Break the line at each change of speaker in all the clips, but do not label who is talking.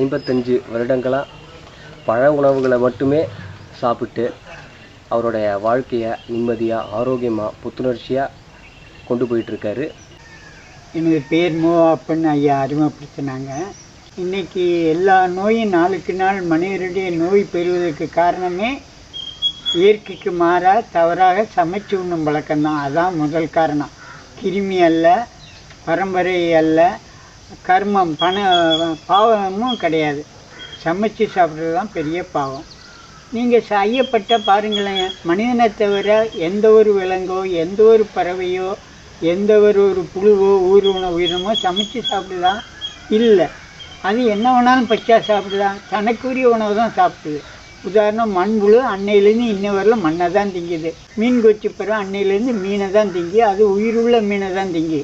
ஐம்பத்தஞ்சு வருடங்களாக பழ உணவுகளை மட்டுமே சாப்பிட்டு அவருடைய வாழ்க்கையை நிம்மதியாக ஆரோக்கியமாக புத்துணர்ச்சியாக கொண்டு போயிட்டுருக்காரு.
எனது பேர் மோ அப்படின்னு ஐயா அறிமுகப்படுத்தினாங்க இன்றைக்கி எல்லா நோயும் நாளுக்கு நாள் மனிதருடைய நோய் பெறுவதற்கு காரணமே இயற்கைக்கு மாறாக தவறாக சமைச்சு உண்ணும் பழக்கம்தான். அதான் முதல் காரணம். கிருமி அல்ல பரம்பரை அல்ல கர்மம் பண பாவமும் கிடையாது. சமைச்சு சாப்பிட்றது தான் பெரிய பாவம். நீங்கள் ஐயப்பட்ட பாருங்களேன். மனிதனை தவிர எந்த ஒரு விலங்கோ எந்த ஒரு பறவையோ எந்த ஒரு ஒரு புழுவோ ஊர்வன உயிரினமோ சமைச்சு சாப்பிடலாம். இல்லை. அது என்ன வேணாலும் பச்சா சாப்பிடலாம். தனக்குரிய உணவு தான் சாப்பிடுது. உதாரணம் மண்புழு அன்னையிலேருந்து இன்ன வரலும் மண்ணை தான் திங்குது. மீன் கொச்சி பறவை அன்னையிலேருந்து மீனை தான் திங்கி அது உயிருள்ள மீனை தான் திங்கி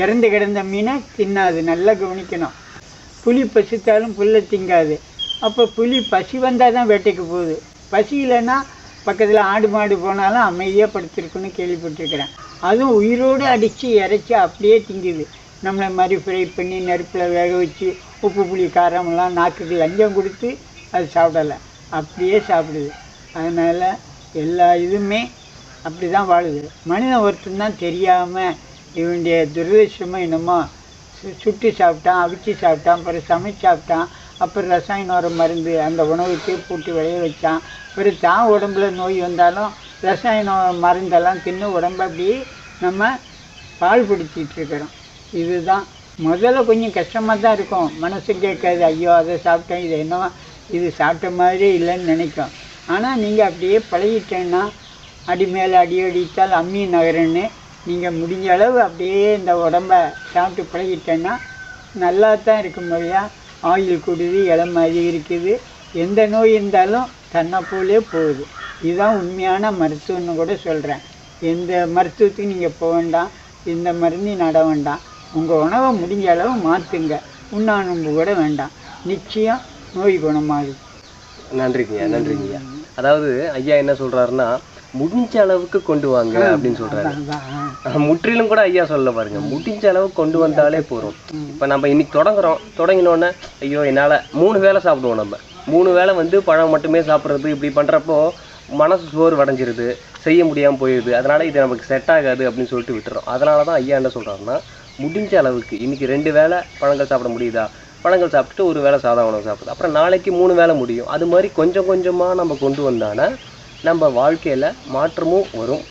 இறந்து கிடந்த மீனை தின்னாது நல்லா கவனிக்கணும். புலி பசித்தாலும் புல்லை திங்காது. அப்போ புலி பசி வந்தால் தான் வேட்டைக்கு போகுது. பசி இல்லைன்னா பக்கத்தில் ஆடு மாடு போனாலும் அமைதியாக படுத்திருக்குன்னு கேள்விப்பட்டிருக்கிறேன். அதுவும் உயிரோடு அடித்து இறைச்சி அப்படியே திங்குது. நம்மளை மாதிரி ஃப்ரை பண்ணி நெருப்பில் வேக வச்சு உப்பு புளி காரமெல்லாம் நாக்குக்கு லஞ்சம் கொடுத்து அது சாப்பிடலை. அப்படியே சாப்பிடுது. அதனால் எல்லா இதுவுமே அப்படி தான் வாழுது. மனிதன் ஒருத்தன் தான் தெரியாமல் இவனுடைய துரதிருஷ்டமாக என்னமோ சு- சுட்டு சாப்பிட்டான் அவிச்சு சாப்பிட்டான் அப்புறம் சமைச்சு சாப்பிட்டான். அப்புறம் ரசாயன உரம் மருந்து அந்த உணவுக்கு பூட்டி விளைய வச்சான். பிறகு தான் உடம்புல நோய் வந்தாலும் ரசாயன மருந்தெல்லாம் தின்னு உடம்ப அப்படி நம்ம பாழ்படுத்திட்டு இருக்கிறோம். இதுதான். முதல்ல கொஞ்சம் கஷ்டமாக தான் இருக்கும். மனசு கேட்காது ஐயோ அதை சாப்பிட்டேன் இது என்னவோ இது சாப்பிட்ட மாதிரியே இல்லைன்னு நினைக்கும். ஆனால் நீங்கள் அப்படியே பழகிட்டேன்னா அடி மேலே அடி அடித்தால் அம்மி நகரன்னு நீங்கள் முடிஞ்ச அளவு அப்படியே இந்த உடம்ப சாப்பிட்டு பழகிட்டேன்னா நல்லா தான் இருக்கும் முறையா ஆயில் கூடுது இலை மாதிரி இருக்குது. எந்த நோய் இருந்தாலும் தன்னை போலே போகுது. இதுதான் உண்மையான மருத்துவம்னு கூட சொல்கிறேன் எந்த மருத்துவத்துக்கு நீங்கள் போக வேண்டாம். இந்த மருந்து நட வேண்டாம். உங்கள் உணவை முடிஞ்ச அளவு மாற்றுங்க உண்ணாணும்பு கூட வேண்டாம். நிச்சயம் நோய் குணமாகுது
நன்றிங்கய்யா நன்றிங்கய்யா. அதாவது ஐயா என்ன சொல்கிறாருன்னா முடிஞ்ச அளவுக்கு கொண்டு வாங்க அப்படின்னு சொல்கிறாரு
அதான்
முற்றிலும் கூட ஐயா சொல்ல பாருங்க. முடிஞ்ச அளவு கொண்டு வந்தாலே போதும். இப்போ நம்ம இன்னைக்கு தொடங்குறோம். தொடங்கினோடனே ஐயோ என்னால் மூணு வேளை சாப்பிடுவோம் நம்ம. மூணு வேளை வந்து பழம் மட்டுமே சாப்பிட்றது இப்படி பண்ணுறப்போ மனசு சோறு அடைஞ்சிருது செய்ய முடியாமல் போயிடுது அதனால இது நமக்கு செட் ஆகாது அப்படின்னு சொல்லிட்டு விட்டுறோம். அதனால தான் ஐயா என்ன சொல்கிறாருன்னா முடிஞ்ச அளவுக்கு இன்னைக்கு ரெண்டு வேளை பழங்கள் சாப்பிட முடியுதா? பழங்கள் சாப்பிட்டுட்டு ஒரு வேளை சாதா உணவு சாப்பிடுது. அப்புறம் நாளைக்கு மூணு வேளை முடியும். அது மாதிரி கொஞ்சம் கொஞ்சமாக நம்ம கொண்டு வந்தானா நம்ம வாழ்க்கையில் மாற்றமும் வரும்.